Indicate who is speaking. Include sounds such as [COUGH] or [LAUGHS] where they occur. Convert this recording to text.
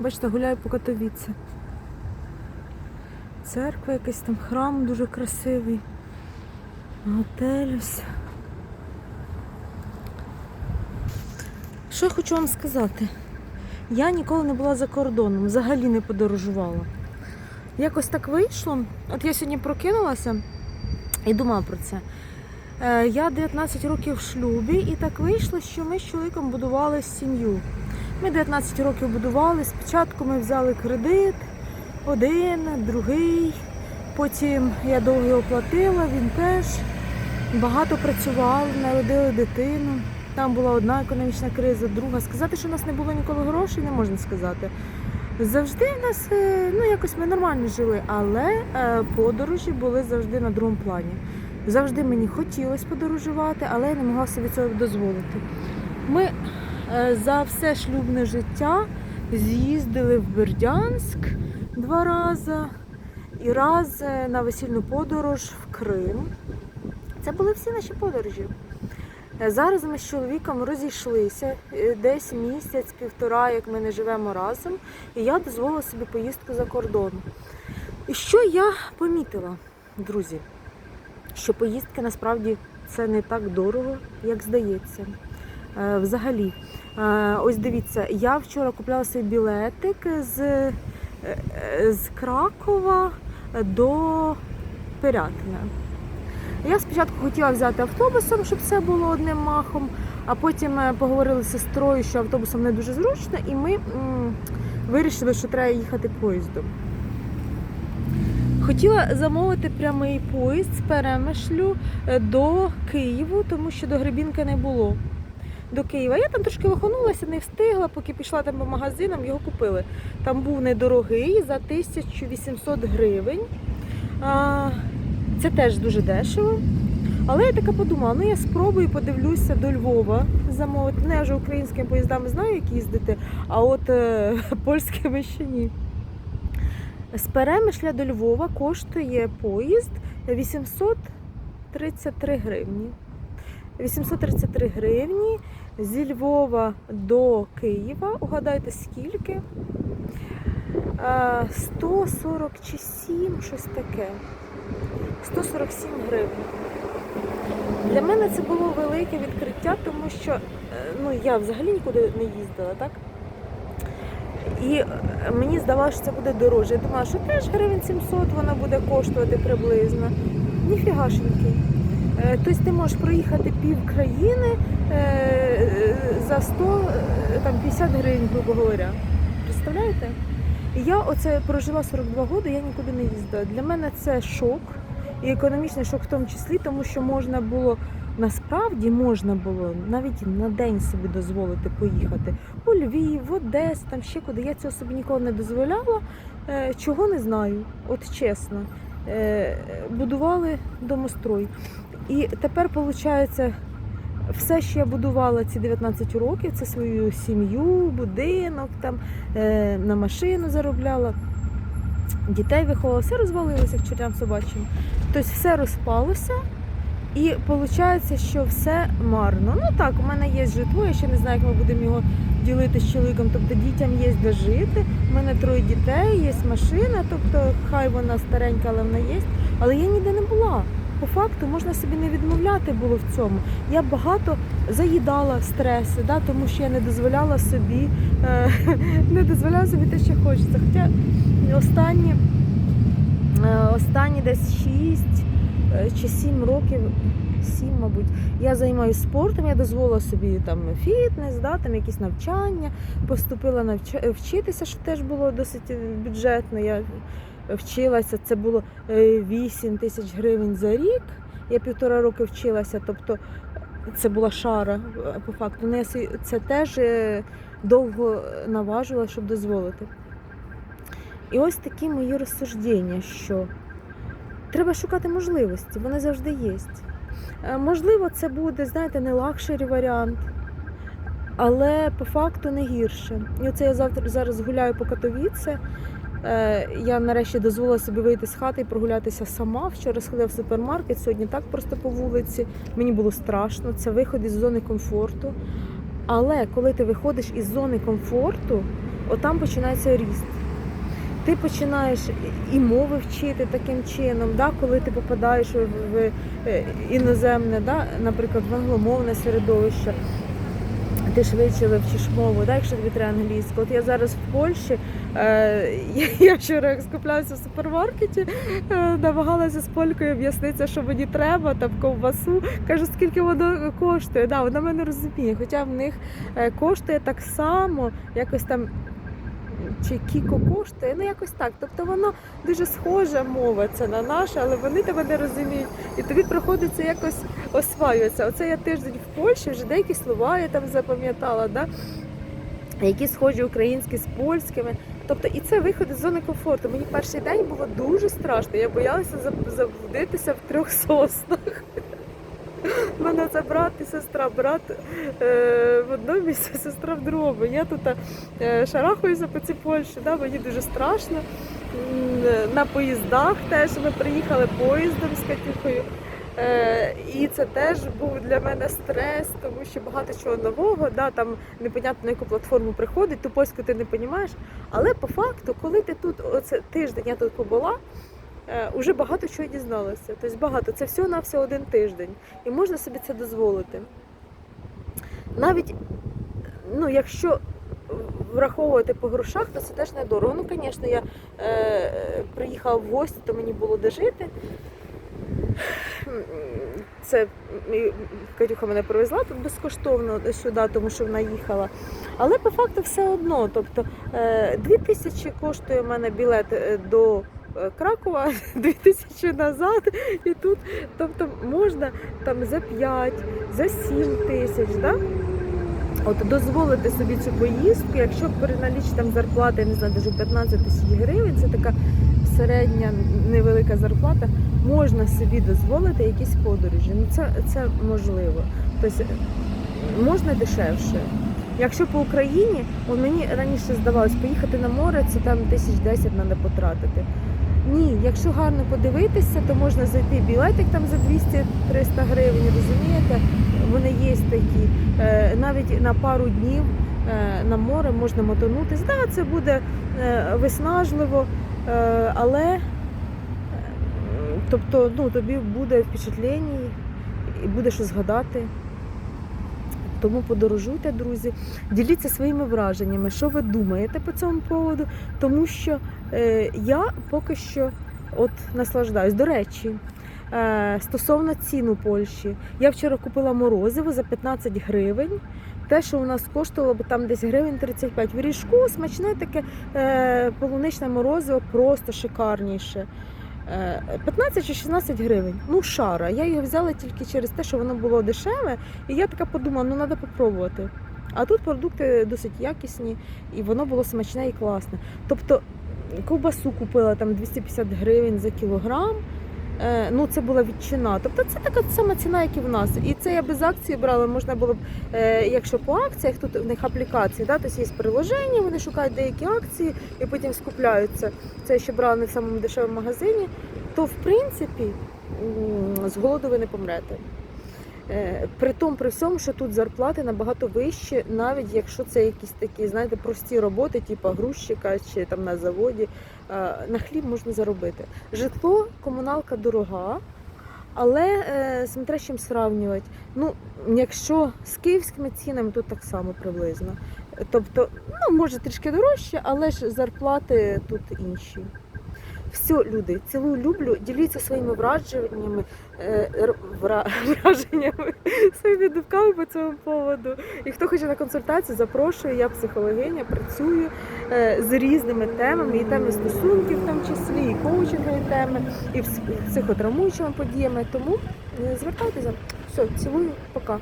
Speaker 1: Бачите, гуляю по Катовіці. Церква, якийсь там храм дуже красивий. Готель ось. Що я хочу вам сказати? Я ніколи не була за кордоном, взагалі не подорожувала. Якось так вийшло. От я сьогодні прокинулася і думала про це. Е, Я 19 років в шлюбі, і так вийшло, що ми з чоловіком будували сім'ю. Ми 19 років будували. Спочатку ми взяли кредит, один, другий. Потім я довго його платила, він теж. Багато працювали, народили дитину. Там була одна економічна криза, друга. Сказати, що у нас не було ніколи грошей, не можна сказати. Завжди в нас, е, ну якось ми нормально жили, але е, подорожі були завжди на другому плані. Завжди мені хотілося подорожувати, але я не могла собі цього дозволити. Ми за все шлюбне життя з'їздили в Бердянськ два рази і раз е, на весільну подорож в Крим. Це були всі наші подорожі. Е, Зараз ми з чоловіком розійшлися е, десь місяць-півтора, як ми не живемо разом, і я дозволила собі поїздку за кордон. І що я помітила, друзі? Що поїздки насправді це не так дорого, як здається. Е, Взагалі, Е, ось дивіться, я вчора купляла собі білетик з, е, з Кракова до Пирятина. Я спочатку хотіла взяти автобусом, щоб все було одним махом, а потім поговорили з сестрою, що автобусом не дуже зручно, і ми вирішили, що треба їхати поїздом. Хотіла замовити прямий поїзд з перемишлю до Києву, тому що до Гребінки не було. До Києва. Я там трошки лоханулася, не встигла, поки пішла там по магазинам, його купили. Там був недорогий за 1800 гривень. Це теж дуже дешево. Але я така подумала, ну я спробую подивлюся до Львова замовити. Ну, я вже українськими поїздами знаю, як їздити, а от е, [LAUGHS] польськими ще ні. З Перемишля до Львова коштує поїзд 833 гривні. 833 гривні. Зі Львова до Києва. Угадайте скільки? Е, 140 чи 7, щось таке. 147 гривень. Для мене це було велике відкриття, тому що е, ну, я взагалі нікуди не їздила, так? І е, мені здавалося, що це буде дорожче. Я думала, що теж гривень 700 вона буде коштувати приблизно. Ніфігашеньки. Е, Тобто ти можеш проїхати пів країни за 100, е, там, 50 гривень, грубо говоря. Представляєте? І я оце прожила 42 роки, я нікуди не їздила. Для мене це шок, і економічний шок в тому числі, тому що можна було насправді можна було навіть на день собі дозволити поїхати у Львів, в Одесу, там ще куди. Я цього собі ніколи не дозволяла. Е, Чого не знаю, от чесно. Е, Будували домострой. І тепер виходить, все, що я будувала ці 19 років, це свою сім'ю, будинок, там, е, на машину заробляла, дітей виховувала, все розвалилося к чортям собачим. Тобто все розпалося. І виходить, що все марно. Ну так, у мене є житло, я ще не знаю, як ми будемо його ділити з чоловіком. Тобто дітям є де жити. У мене троє дітей, є машина, тобто хай вона старенька, але вона є. Але я ніде не була. По факту можна собі не відмовляти було в цьому. Я багато заїдала стреси, да, тому що я не дозволяла собі, е, [LAUGHS] не дозволяла собі те, що хочеться. Хоча останні, е, останні десь 6 е, чи 7 років, 7, мабуть, я займаюся спортом, я дозволила собі там фітнес, да, там якісь навчання, поступила навч... вчитися, що теж було досить бюджетно. Я вчилася, це було е, 8 тисяч гривень за рік. Я півтора роки вчилася, тобто це була шара е, по факту. Ну, я це теж е, довго наважувала, щоб дозволити. І ось такі мої розсуждення, що треба шукати можливості, вони завжди є. Е, Можливо, це буде, знаєте, не лакшері варіант, але по факту не гірше. І оце я завтра зараз гуляю по Катовіце. Е, Я нарешті дозволила собі вийти з хати і прогулятися сама. Вчора сходила в супермаркет, сьогодні так просто по вулиці. Мені було страшно. Це виход із зони комфорту. Але коли ти виходиш із зони комфорту, отам починається ріст. Ти починаєш і мови вчити таким чином, да, коли ти попадаєш в, е, іноземне, да, наприклад, в англомовне середовище, ти швидше вивчиш мову, так, якщо тобі треба англійську. От я зараз в Польщі, е, я, вчора скуплялася в супермаркеті, е, намагалася з полькою об'яснитися, що мені треба, там ковбасу. Кажу, скільки воно коштує. Да, вона мене розуміє, хоча в них е, коштує так само, якось там. Чи кіко коштує, ну якось так. Тобто воно дуже схожа мова це на нашу, але вони тебе не розуміють. І тобі приходиться якось осваюватися. Оце я тиждень в Польщі, вже деякі слова я там запам'ятала, да? які схожі українські з польськими. Тобто, і це виход із зони комфорту. Мені перший день було дуже страшно. Я боялася заб- заблудитися в трьох соснах. Це брат і сестра, брат е, в одному місці, сестра в другому. Я тут е, шарахаюся по цій Польщі, да, мені дуже страшно. На поїздах теж ми приїхали поїздом з Катюхою. Е, і це теж був для мене стрес, тому що багато чого нового, да, там непонятно на яку платформу приходить, ту польську ти не розумієш. Але по факту, коли ти тут оце тиждень я тут побула, уже багато чого дізналася. Тобто багато. Це всього на все один тиждень. І можна собі це дозволити. Навіть ну, якщо враховувати по грошах, то це теж недорого. Ну, звісно, я е, приїхала в гості, то мені було де жити. Це Катюха мене привезла тут безкоштовно сюди, тому що вона їхала. Але по факту все одно. Тобто е, 2 тисячі коштує в мене білет е, до е, Кракова, [LAUGHS] 2 тисячі назад. І тут тобто, можна там за 5, за 7 тисяч. Да? От дозволити собі цю поїздку, якщо переналічити там зарплати, не знаю, даже 15 тисяч гривень, це така середня невелика зарплата, можна собі дозволити якісь подорожі. Ну це, це можливо. Тобто можна дешевше. Якщо по Україні, от мені раніше здавалось, поїхати на море, це там тисяч десять треба потратити. Ні, якщо гарно подивитися, то можна зайти білетик там за 200-300 гривень, розумієте? Вони є такі. Е, Навіть на пару днів е, на море можна мотонутись. Да, це буде е, виснажливо, але тобто, ну, тобі буде впечатлення і буде що згадати. Тому подорожуйте, друзі, діліться своїми враженнями, що ви думаєте по цьому поводу, тому що е, я поки що от наслаждаюсь. До речі, е, стосовно цін у Польщі, я вчора купила морозиво за 15 гривень. Те, що у нас коштувало б там десь гривень 35. В ріжку смачне таке е, полуничне морозиво, просто шикарніше. Е, 15 чи 16 гривень. Ну, шара. Я його взяла тільки через те, що воно було дешеве. І я така подумала, ну треба попробувати. А тут продукти досить якісні, і воно було смачне і класне. Тобто ковбасу купила там 250 гривень за кілограм. Е, Ну, це була відчина. Тобто це така сама ціна, як і в нас. І це я без акції брала. Можна було б, е, якщо по акціях, тут в них аплікації, да, тобто є приложення, вони шукають деякі акції і потім скупляються. Це ще брала не в самому дешевому магазині, то в принципі з голоду ви не помрете. Е, При тому, при всьому, що тут зарплати набагато вищі, навіть якщо це якісь такі, знаєте, прості роботи, типу грузчика чи там на заводі, е, на хліб можна заробити. Житло, комуналка дорога, але е, смотря з чим сравнювати. Ну, якщо з київськими цінами, тут так само приблизно. Тобто, ну, може трішки дорожче, але ж зарплати тут інші. Все, люди, цілую, люблю. Діліться своїми враженнями, е, вра- [LAUGHS] враженнями, своїми думками по цьому поводу. І хто хоче на консультацію, запрошую. Я психологиня, працюю е, з різними темами, і теми стосунків, в тому числі, і коучингові теми, і пс- психотравмуючими подіями. Тому е, звертайтеся. Все, цілую, пока.